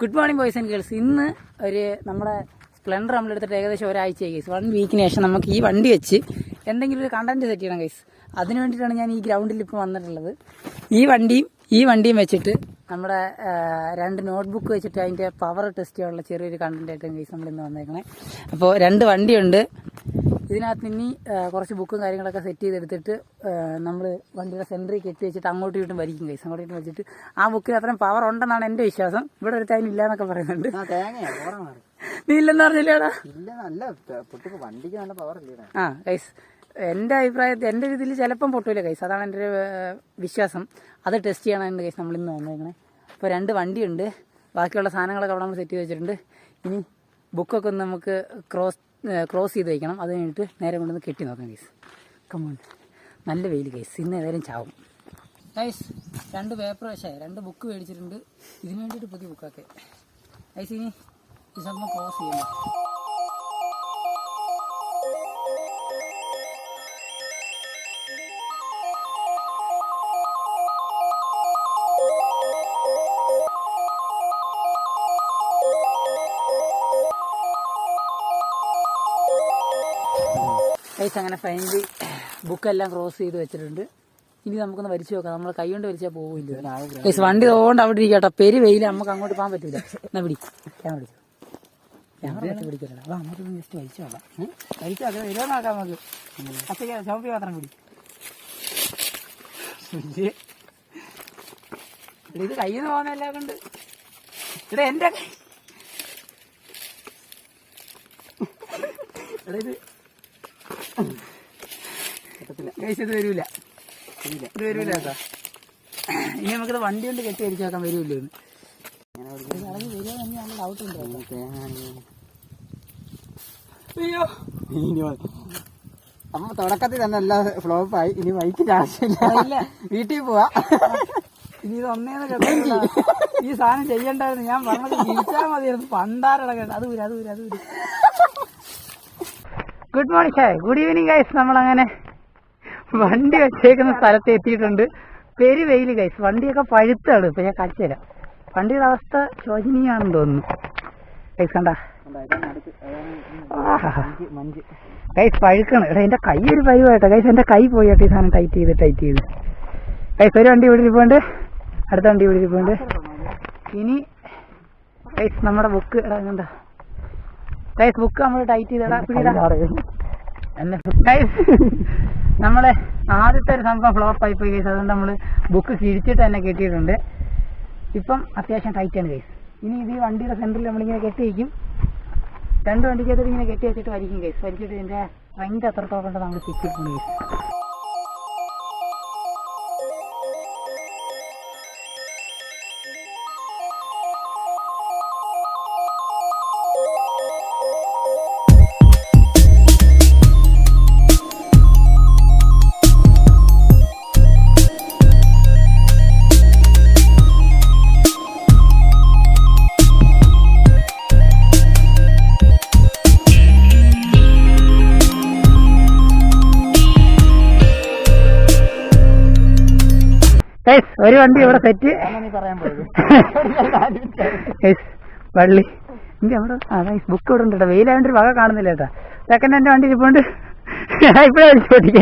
Good morning boys and girls ഇന്ന് ഒരു നമ്മുടെ സ്പ്ലെൻഡർ നമ്മളെടുത്തിട്ട് ഏകദേശം ഒരാഴ്ചയായി ഗൈസ് വൺ വീക്കിന് ശേഷം നമുക്ക് ഈ വണ്ടി വെച്ച് എന്തെങ്കിലും ഒരു കണ്ടന്റ് സെറ്റ് ചെയ്യണം ഗൈസ് അതിന് വേണ്ടിയിട്ടാണ് ഞാൻ ഈ ഗ്രൗണ്ടിൽ ഇപ്പോൾ വന്നിട്ടുള്ളത്. ഈ വണ്ടിയും ഈ വണ്ടിയും വെച്ചിട്ട് നമ്മുടെ രണ്ട് നോട്ട്ബുക്ക് വെച്ചിട്ട് അതിന്റെ പവർ ടെസ്റ്റ് ചെയ്യാനുള്ള ചെറിയൊരു കണ്ടന്റ് ആയിട്ട് ഗൈസ് നമ്മൾ ഇന്ന് വന്നേക്കണേ. അപ്പോൾ രണ്ട് വണ്ടിയുണ്ട്. ഇതിനകത്ത് ഇനി കുറച്ച് ബുക്കും കാര്യങ്ങളൊക്കെ സെറ്റ് ചെയ്തെടുത്തിട്ട് നമ്മൾ വണ്ടിയുടെ സെന്ററിൽ കെട്ടി വെച്ചിട്ട് അങ്ങോട്ടും ഇങ്ങോട്ടും വലിക്കും കൈസ് അങ്ങോട്ടും ഇങ്ങോട്ടും വെച്ചിട്ട് ആ ബുക്കിന് അത്രയും പവർ ഉണ്ടെന്നാണ് എന്റെ വിശ്വാസം. ഇവിടെ ഒരു ടൈം ഇല്ലാന്നൊക്കെ പറയുന്നുണ്ട്. നീ ഇല്ലെന്ന് പറഞ്ഞില്ലേടാ? ഇല്ല നല്ല പൊട്ടിക്ക് വണ്ടിക്ക് നല്ല പവർ ഇല്ലേ ആ കൈസ് എന്റെ അഭിപ്രായത്തിൽ എന്റെ രീതിയിൽ ചിലപ്പം പൊട്ടൂല കൈസ് അതാണ് എന്റെ ഒരു വിശ്വാസം. അത് ടെസ്റ്റ് ചെയ്യണമെന്ന് കൈസ് നമ്മൾ ഇന്ന് വന്നേക്കണേ. അപ്പോൾ രണ്ട് വണ്ടിയുണ്ട്. ബാക്കിയുള്ള സാധനങ്ങളൊക്കെ അവിടെ നമ്മൾ സെറ്റ് ചെയ്ത് വെച്ചിട്ടുണ്ട്. ഇനി ബുക്കൊക്കെ ഒന്ന് നമുക്ക് ക്രോസ് ക്രോസ് ചെയ്ത് വയ്ക്കണം അത് കഴിഞ്ഞിട്ട് നേരെ കൊണ്ടുവന്ന് കെട്ടി നോക്കാം ഗൈസ് കമ്മോൺ നല്ല വെയിൽ ഗൈസ് ഇന്ന് ഏതായാലും ചാവും. ഗൈസ് രണ്ട് പേപ്പർ പക്ഷേ രണ്ട് ബുക്ക് മേടിച്ചിട്ടുണ്ട്. ഇതിന് വേണ്ടിയിട്ട് പുതിയ ബുക്കൊക്കെ ഗൈസ് ഇനി ഈ സംഭവം ക്രോസ് ചെയ്യണം ഗൈസ് അങ്ങനെ ഫൈനലി ബുക്കെല്ലാം ക്രോസ് ചെയ്ത് വെച്ചിട്ടുണ്ട്. ഇനി നമുക്കൊന്ന് വരിച്ചു നോക്കാം. നമ്മൾ കൈ കൊണ്ട് വരിച്ചാൽ പോവില്ല? ഗൈസ് വണ്ടി തോണ്ട് അവിടെ ഇരിക്കട്ടെ. പെരി വെയിൽ നമുക്ക് അങ്ങോട്ട് പോകാൻ പറ്റില്ല എന്നാ പിടി. ഞാൻ പിടിച്ചു ക്യാമറ വെച്ച് പിടിക്കല്ലോ? അതാ നമുക്ക് ജസ്റ്റ് വലിച്ചു നോക്കാം. വലിച്ചു അത് വരുമോ നോക്കാം നമുക്ക്. അച്ഛക്ക് ചോപ്പി മാത്രം പിടി. ഇത് ഇത് കയ്യിൽ നിന്ന് പോകുന്ന എല്ലാം കൊണ്ട്. ഇവിടെ എന്റെ കൈ. എടാ ഇത് വരൂല. ഇത് വരൂല കേട്ടോ. ഇനി നമുക്കിത് വണ്ടി കൊണ്ട് കെട്ടി അടിച്ചാക്കാൻ വരൂല്ലോ. അയ്യോ. അമ്മ തുടക്കത്തിൽ തന്നെ എല്ലാം ഫ്ലോപ്പായി ഇനി ബൈക്കിന്റെ ആവശ്യമില്ല. വീട്ടിൽ പോവാ. ഇനി ഇത് ഒന്നേന്ന് കേട്ടോ ഈ സാധനം ചെയ്യണ്ടായിരുന്നു. ഞാൻ പറഞ്ഞത് തിരിച്ചാൽ മതിയായിരുന്നു. പണ്ടാരടക്കണ്ട അത് വരും അത് വരും അത് വരും ഗുഡ് മോർണിംഗ് ഷായ് ഗുഡ് ഈവനിങ് ഗൈസ് നമ്മളങ്ങനെ വണ്ടി വെച്ചേക്കുന്ന സ്ഥലത്ത് എത്തിയിട്ടുണ്ട്. പെരു വെയിൽ ഗൈസ് വണ്ടിയൊക്കെ പഴുത്താണ്. ഇപ്പൊ ഞാൻ കാണിച്ചു തരാം. വണ്ടിയുടെ അവസ്ഥ ശോചനീയാണെന്ന് തോന്നുന്നു. ഗൈസ് കണ്ട? ഗൈസ് പഴുക്കണം. എടാ എന്റെ കൈ ഒരു പരുവായിട്ടോ ഗൈസ് എന്റെ കൈ പോയി കേട്ടോ ഈ സാധനം ടൈറ്റ് ചെയ്ത് ടൈറ്റ് ചെയ്ത്. ഗൈസ് ഒരു വണ്ടി ഇവിടെ ഇരിപ്പുണ്ട്. അടുത്ത വണ്ടി ഇവിടെ ഇരിപ്പുണ്ട്. ഇനി ഗൈസ് നമ്മുടെ ബുക്ക് എടാ കണ്ട? ഗൈസ് ബുക്ക് നമ്മൾ ടൈറ്റ് ചെയ്തടാ പിടിടാ ഗൈസ് നമ്മളെ ആദ്യത്തെ ഒരു സംഭവം ഫ്ലോപ്പ് ആയി പോയി ഗൈസ് അതുകൊണ്ട് നമ്മൾ ബുക്ക് കിഴിച്ചിട്ട് തന്നെ കെട്ടിയിട്ടുണ്ട്. ഇപ്പം അത്യാവശ്യം ടൈറ്റ് ആണ് ഗൈസ് ഇനി ഇത് ഈ വണ്ടിയുടെ സെന്ററിൽ നമ്മളിങ്ങനെ കെട്ടി വയ്ക്കും രണ്ട് വണ്ടിക്കകത്ത് ഇങ്ങനെ കെട്ടി വെച്ചിട്ട് വരിക്കും ഗൈസ് വലിച്ചിട്ട് ഇതിന്റെ റെന്റ് എത്രത്തോളം നമ്മൾ ചെക്ക് ചെയ്തിട്ടുണ്ട് ഗൈസ് ഒരു വണ്ടി ഇവിടെ സെറ്റ് പള്ളി. വള്ളി എനിക്ക് അവിടെ ആ ബുക്ക് ഇവിടെ ഉണ്ട് കേട്ടോ വെയിലായോണ്ട് വക കാണുന്നില്ല കേട്ടാ. സെക്കൻഡ് ഹാൻഡ് വണ്ടി ഇരിപ്പുണ്ട്. ഇപ്പഴേ വിളിച്ചു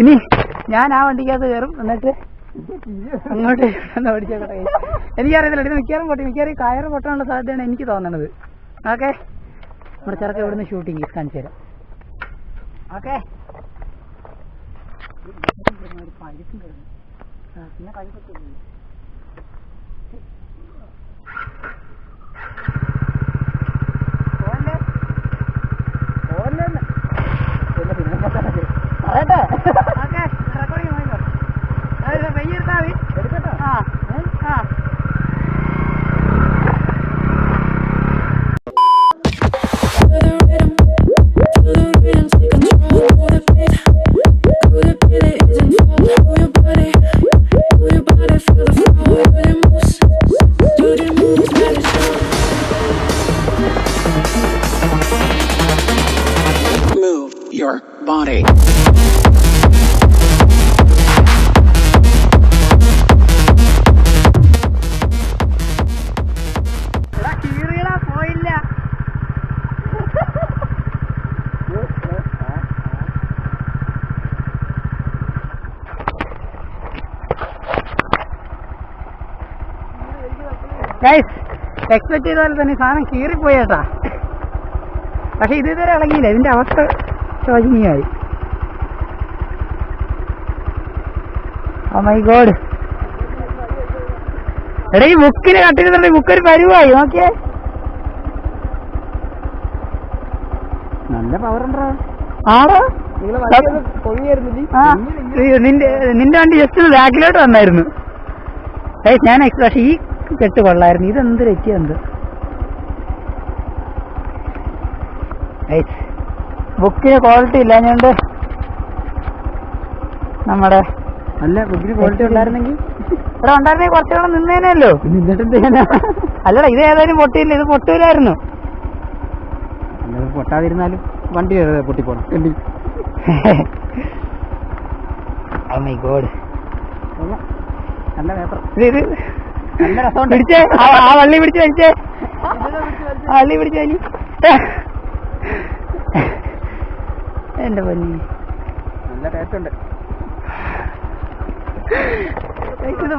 ഇനി ഞാൻ ആ വണ്ടിക്കകത്ത് കയറും. എന്നിട്ട് അങ്ങോട്ട് എനിക്കറിയത്തില്ല ഇത് മിക്കവാറും പൊട്ടി മിക്കവാറും കയറ് പൊട്ടാനുള്ള സാധ്യതയാണ് എനിക്ക് തോന്നണത്. ഓക്കെ? നമ്മുടെ ചെറുക്ക ഇവിടുന്ന് ഷൂട്ടിങ് കാണിച്ചു തരാം. Okay? 안 됐던 거예요. 아, 지나가는 것들이. Move your body, move your body, feel the flow. Guys expect ചെയ്ത പോലെ തന്നെ സാധനം കീറിപ്പോയേട്ടാ. പക്ഷെ ഇത് ഇതുവരെ ഇളകിയില്ല. ഇതിന്റെ അവസ്ഥ ശോചനീയമായി. ഓ മൈ ഗോഡ് എടാ ഈ ബുക്കിന് കട്ടിരുന്നുണ്ട് ബുക്ക് ഒരു പരിവായി നോക്കിയേ. നല്ല പവർ ഉണ്ടോ ആടാ നിന്റെ നിന്റെ വണ്ടി ജസ്റ്റ് ബാക്കിലോട്ട് വന്നായിരുന്നു. ഞാൻ പക്ഷെ ഈ കെട്ട് കൊള്ളായിരുന്നു. ഇതെന്ത് രക്ഷ എന്ത്? ബുക്കിന് ക്വാളിറ്റി ഇല്ലാഞ്ഞോണ്ട് നമ്മുടെ അല്ല ബുക്കിന് ക്വാളിറ്റി ഉണ്ടായിരുന്നെങ്കിൽ? ഇവിടെ ഉണ്ടായിരുന്നെങ്കിൽ കുറച്ചുകൂടെ നിന്നേനല്ലോ അല്ലടാ ഇത് ഏതായാലും പൊട്ടിയില്ല ഇത് പൊട്ടൂലായിരുന്നു. പൊട്ടാതിരുന്നാലും വണ്ടി പൊട്ടിപ്പോണം. മൈ ഗോഡ് നല്ല പേപ്പർ. ഇത് പിടിച്ചേ. ആ വള്ളി പിടിച്ച് വലിച്ചേ. ആ വള്ളി പിടിച്ച് വലി. എന്റെ പൊന്നി. നല്ല ടേസ്റ്റ് ഉണ്ട് ഇത്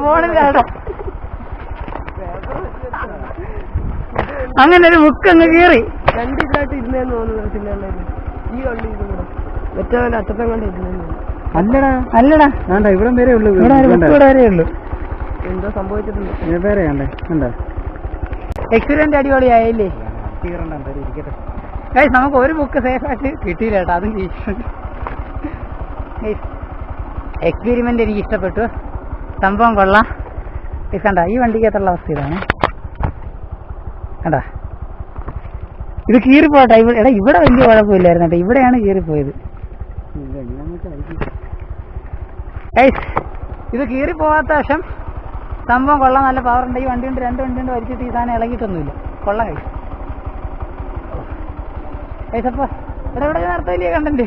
അങ്ങനെ ഒരു ബുക്ക് അങ്ങ് കീറി. രണ്ട് ഇതിലായിട്ട് ഇരുന്നേന്ന് തോന്നുന്നു പിന്നെ ഈ വള്ളി ഇതും കൂടെ. മറ്റേ അറ്റത്തം കണ്ട് ഇരുന്നു അല്ലടാ. അല്ലടാ. വേണ്ട ഇവിടം വരെ ഉള്ളു ഇവിടെ വരെ ഉള്ളൂ എന്തോ സംഭവിച്ചിട്ടുണ്ട്. വേറെ എക്സ്പീരിയൻസ് അടിപൊളിയായില്ലേ? ഗൈസ് നമുക്ക് ഒരു ബുക്ക് സേഫ് ആയിട്ട് കിട്ടിയില്ല കേട്ടോ അതും എക്സ്പീരിമെന്റ് എനിക്ക് ഇഷ്ടപ്പെട്ടു സംഭവം കൊള്ളാം. കണ്ട ഈ വണ്ടിക്ക് എത്ര അവസ്ഥ ഇതാണ് കണ്ട? ഇത് കീറിപ്പോട്ടെ ഇവിടെ എടാ ഇവിടെ വലിയ കുഴപ്പമില്ലായിരുന്നു കേട്ടോ ഇവിടെയാണ് കീറിപ്പോയത്. ഇത് കീറിപ്പോവാത്ത വശം സംഭവം കൊള്ളാം നല്ല പവർ ഉണ്ട്. ഈ വണ്ടി കൊണ്ട് രണ്ട് വണ്ടി കൊണ്ട് വലിച്ചിട്ട് ഈ സാധനം ഇളകിയിട്ടൊന്നുമില്ല. കൊള്ളാം ഗൈസ് അപ്പൊ ഇവിടെ ഇവിടെ നേരത്തെ വലിയ കണ്ടന്റ്.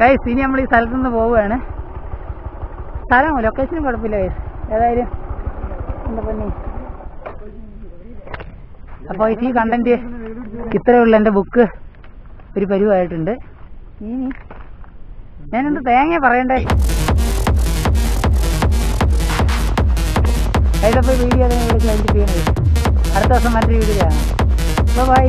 ഗൈസ് ഇനി നമ്മൾ ഈ സ്ഥലത്ത് നിന്ന് പോവുകയാണ്. സ്ഥലം ലൊക്കേഷനും കുഴപ്പമില്ല ഗൈസ് ഏതായാലും എന്താ പൊന്നി? അപ്പോൾ ഈ കണ്ടന്റ് ഇത്രയുള്ള എന്റെ ബുക്ക് ഒരു പരിവായിട്ടുണ്ട്. ഇനി ഞാനെന്ത് തേങ്ങ പറയണ്ടേ? കൈതപ്പോൾ വീഡിയോ അടുത്ത ദിവസം മറ്റൊരു വീഡിയോ കാണാം. ബൈ